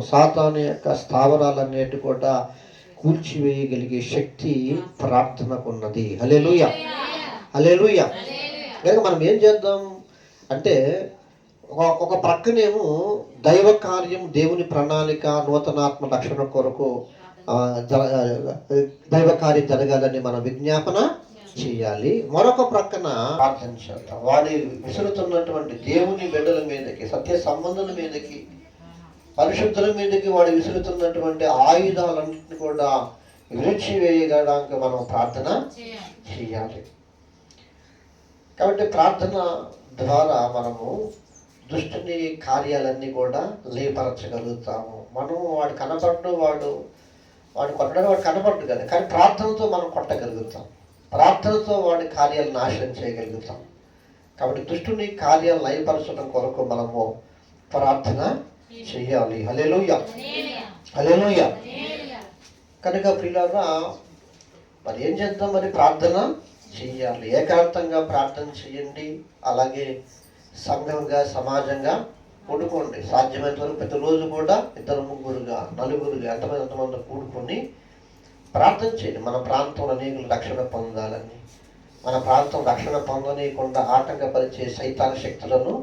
సాతాను యొక్క స్థావరాలన్నిటి కూడా కూల్చివేయగలిగే శక్తి ప్రార్థనకు ఉన్నది హలేలుయ హలేలుయ కనుక మనం ఏం చేద్దాం అంటే ఒక ఒక ప్రక్కనేమో దైవ కార్యం దేవుని ప్రణాళిక నూతనాత్మ రక్షణ కొరకు దైవ కార్యం జరగాలని మనం విజ్ఞాపన చేయాలి. మరొక ప్రక్కన ప్రార్థన చేద్దాం. వాడి విసురుతున్నటువంటి దేవుని బిడ్డల మీదకి సత్య సంబంధుల మీదకి పరిశుద్ధుల మీదకి వాడు విసురుతున్నటువంటి ఆయుధాలన్నింటినీ కూడా విరిచి వేయడానికి మనం ప్రార్థన చేయాలి. కాబట్టి ప్రార్థన ద్వారా మనము దుష్టుని కార్యాలన్నీ కూడా లేపరచగలుగుతాము. మనం వాడు కనపడ్డు వాడు వాడు కొట్టడం వాడు కనపడ్డు కదా కానీ ప్రార్థనతో మనం కొట్టగలుగుతాం. ప్రార్థనతో వాడి కార్యాలు నాశనం చేయగలుగుతాం. కాబట్టి దుష్టుని కార్యాలు లయపరచడం కొరకు మనము ప్రార్థన చెయ్యాలి హలేలుయ హలేలుయ కనుక ప్రియులారా మరి ఏం చేద్దాం? మరి ప్రార్థన చెయ్యాలి ఏకాంతంగా ప్రార్థన చేయండి. అలాగే సంఘంగా సమాజంగా కూడుకోండి. సాధ్యమైనంత వరకు ప్రతిరోజు కూడా ఇద్దరు ముగ్గురుగా నలుగురుగా ఎంతమంది ఎంతమంది కూడుకొని ప్రార్థన చేయండి. మన ప్రాంతంలో అనేకులు రక్షణ పొందాలని. మన ప్రాంతం రక్షణ పొందనీయకుండా ఆటంకపరిచే సైతాన శక్తులను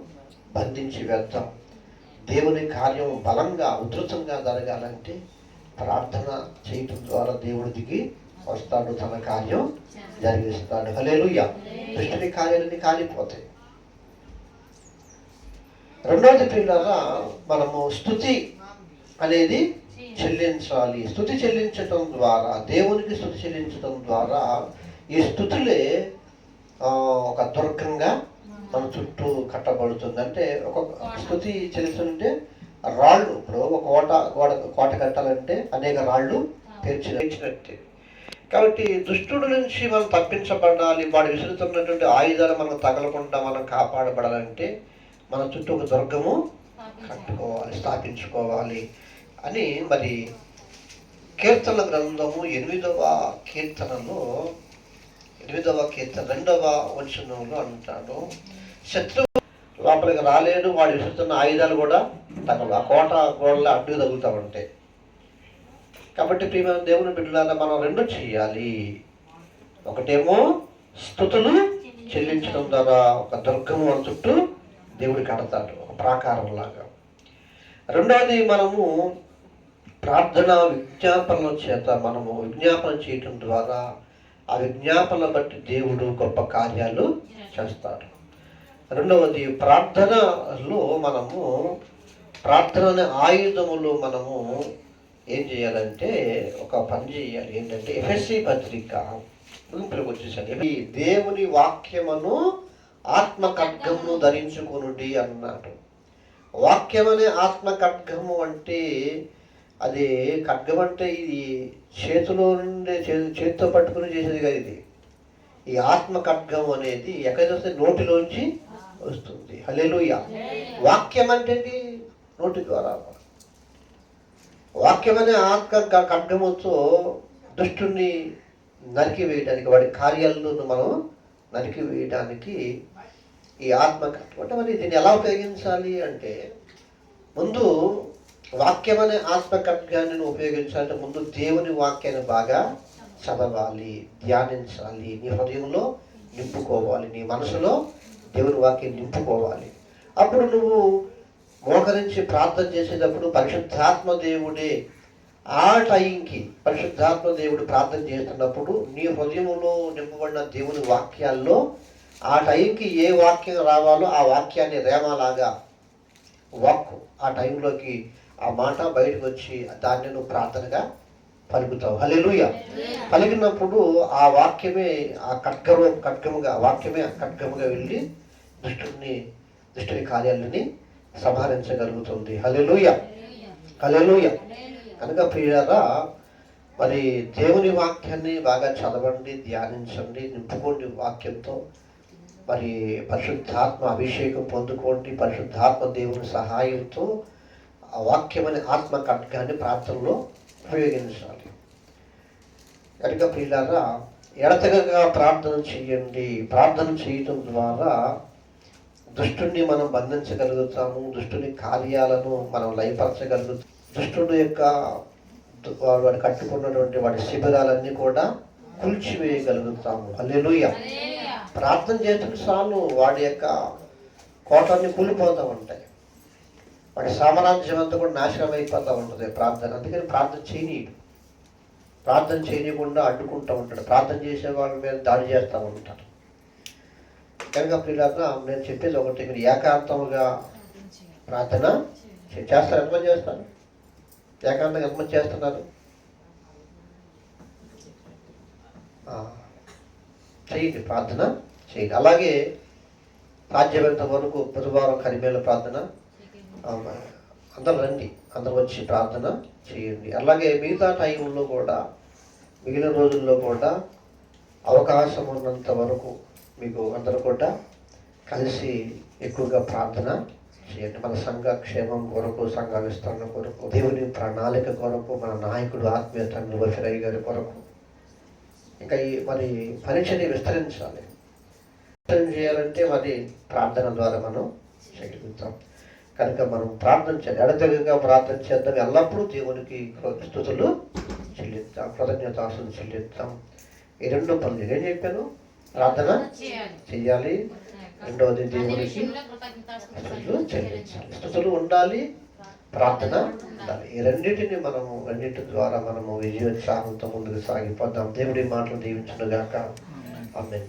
బంధించి వేద్దాం దేవుని కార్యం బలంగా ఉధృతంగా జరగాలంటే ప్రార్థన చేయటం ద్వారా దేవుడు దిగి వస్తాడు తన కార్యం జరిగిస్తాడు. హలేలుయ్య దుష్టుని కార్యాలన్నీ కాలిపోతాయి. రెండవది పిల్లగా మనము స్థుతి అనేది చెల్లించాలి. స్థుతి చెల్లించటం ద్వారా దేవునికి స్థుతి చెల్లించటం ద్వారా ఈ స్థుతులే ఒక దుర్గంగా మన చుట్టూ కట్టబడుతుంది అంటే ఒక స్థుతి చెల్లిస్తుంటే రాళ్ళు. ఇప్పుడు ఒక కోట గోడ కోట కట్టాలంటే అనేక రాళ్ళు పేర్చిన పేర్చినట్టే. కాబట్టి దుష్టుడు నుంచి మనం తప్పించబడాలి వాడు విసురుతున్నటువంటి ఆయుధాలు మనం తగలకుండా మనం కాపాడబడాలంటే మన చుట్టూ ఒక దుర్గము కట్టుకోవాలి స్థాపించుకోవాలి అని మరి కీర్తన గ్రంథము ఎనిమిదవ కీర్తనలో ఎనిమిదవ కీర్తన రెండవ వచనంలో అంటాడు. శత్రువు లోపలికి రాలేడు వాడు విసురుతున్న ఆయుధాలు కూడా తగలు ఆ కోట కోడలు అడ్డు తగులుతూ ఉంటాయి కాబట్టి ప్రియమైన దేవుని బిడ్డలారా మనం రెండు చేయాలి. ఒకటేమో స్థుతులు చెల్లించడం ద్వారా ఒక దుర్గము మన చుట్టూ దేవుడు కడతాడు ఒక ప్రాకారం లాగా. రెండవది మనము ప్రార్థన విజ్ఞాపనల చేత మనము విజ్ఞాపన చేయటం ద్వారా ఆ విజ్ఞాపన బట్టి దేవుడు గొప్ప కార్యాలు చేస్తాడు. రెండవది ప్రార్థనలో మనము ప్రార్థన అనే ఆయుధములు మనము ఏం చేయాలంటే ఒక పని చేయాలి. ఏంటంటే ఎఫ్ఎస్సి పత్రిక ముగింపులకు వచ్చేసాడు ఈ దేవుని వాక్యమును ఆత్మ ఖడ్గమును ధరించుకునుడి అన్నాడు. వాక్యం అనే ఆత్మ ఖడ్గము అంటే అది ఖడ్గం అంటే ఇది చేతిలో నుండి చేతితో పట్టుకుని చేసేది కదా ఇది. ఈ ఆత్మ ఖడ్గం అనేది ఎక్కడ వస్తే నోటిలోంచి వస్తుంది. హల్లెలూయ. వాక్యం అంటే? నోటి ద్వారా. వాక్యం అనే ఆత్మ ఖడ్గముతో దుష్టుని నరికి వేయడానికి వాడి కార్యాలను మనం నరికి వేయడానికి ఈ ఆత్మ అంటే మరి దీన్ని ఎలా ఉపయోగించాలి అంటే ముందు వాక్యం అనే ఆత్మ ఖడ్గాన్ని ఉపయోగించాలంటే ముందు దేవుని వాక్యాన్ని బాగా చదవాలి ధ్యానించాలి. నీ హృదయంలో నింపుకోవాలి. నీ మనసులో దేవుని వాక్యం నింపుకోవాలి. అప్పుడు నువ్వు మోకరించి ప్రార్థన చేసేటప్పుడు పరిశుద్ధాత్మ దేవుడే ఆ టైంకి పరిశుద్ధాత్మ దేవుడు ప్రార్థన చేస్తున్నప్పుడు నీ హృదయంలో నింపబడిన దేవుని వాక్యాల్లో ఆ టైంకి ఏ వాక్యం రావాలో ఆ వాక్యాన్ని రేమలాగా వాక్కు. ఆ టైంలోకి ఆ మాట బయటకు వచ్చి దాన్ని నువ్వు ప్రార్థనగా పలుకుతావు. హలెలుయ పలికినప్పుడు ఆ వాక్యమే ఆ ఖడ్గము ఖడ్గముగా వాక్యమే ఆ ఖడ్గముగా వెళ్ళి దుష్టుని దుష్టుని కార్యాలని సంహరించగలుగుతుంది. హలెలుయ హలెలుయ కనుక ప్రియారా మరి దేవుని వాక్యాన్ని బాగా చదవండి ధ్యానించండి నింపుకోండి వాక్యంతో. మరి పరిశుద్ధాత్మ అభిషేకం పొందుకోండి పరిశుద్ధాత్మ దేవుని సహాయంతో ఆ వాక్యమనే ఆత్మ ఖడ్గాన్ని ప్రార్థనలో ఉపయోగించాలి. కనుక ప్రియులారా ఎడతెగగా ప్రార్థన చేయండి. ప్రార్థన చేయటం ద్వారా దుష్టుని మనం బంధించగలుగుతాము దుష్టుని కార్యాలను మనం లయపరచగలుగుతాం దుష్టుని యొక్క వాడు కట్టుకున్నటువంటి వాడి శిబిరాలన్నీ కూడా కూల్చివేయగలుగుతాము. అల్లెలుయ్య ప్రార్థన చేస్తున్న చాలు వాడి యొక్క కోటన్ని కూలిపోతూ ఉంటాయి. వాడి సామ్రాజ్యం అంతా కూడా నాశనం అయిపోతూ ఉంటుంది ప్రార్థన. అందుకని ప్రార్థన చేయనీయడు. ప్రార్థన చేయనీయకుండా అడ్డుకుంటూ ఉంటాడు. ప్రార్థన చేసే వాళ్ళ మీద దాడి చేస్తూ ఉంటాడు. కనుక ప్రియులారా నేను చెప్పేది ఒకటి మీరు ఏకాంతంగా ప్రార్థన చేస్తారు. ఎంతమంది చేస్తారు? ఏకాంతంగా ఎంతమంది చేస్తున్నారు? చేయండి ప్రార్థన చేయండి. అలాగే సాధ్యమైనంత వరకు బుధవారం కరిమేల ప్రార్థన అందరు రండి అందరు వచ్చి ప్రార్థన చేయండి. అలాగే మిగతా టైంలో కూడా మిగిలిన రోజుల్లో కూడా అవకాశం ఉన్నంత వరకు మీకు అందరూ కూడా కలిసి ఎక్కువగా ప్రార్థన చేయండి. మన సంఘ క్షేమం కొరకు సంఘ విస్తరణ కొరకు దేవుని ప్రణాళిక కొరకు మన నాయకుడు ఆత్మీయ తండ్రి గారి కొరకు. ఇంకా ఈ మరి పరీక్షని విస్తరించాలి. విస్తరణ చేయాలంటే మరి ప్రార్థన ద్వారా మనం చేయగలుగుతాం. కనుక మనం ప్రార్థన చేయాలి ఎడతెగగా ప్రార్థన చేద్దాం. ఎల్లప్పుడూ దేవునికి స్థుతులు చెల్లిద్దాం కృతజ్ఞతాసులు చెల్లిద్దాం. ఈ రెండు పనులు ఏం చెప్పాను? ప్రార్థన చెయ్యాలి రెండవది దేవునికి స్థుతులు చెల్లించాలి. స్థుతులు ఉండాలి ప్రార్థన ఉండాలి. ఈ రెండింటిని మనము రెండింటి ద్వారా మనము విజయోత్సాహంతో ముందుకు సాగిపోద్దాం దేవుడి మాటలు దీవించునుగాక. ఆమె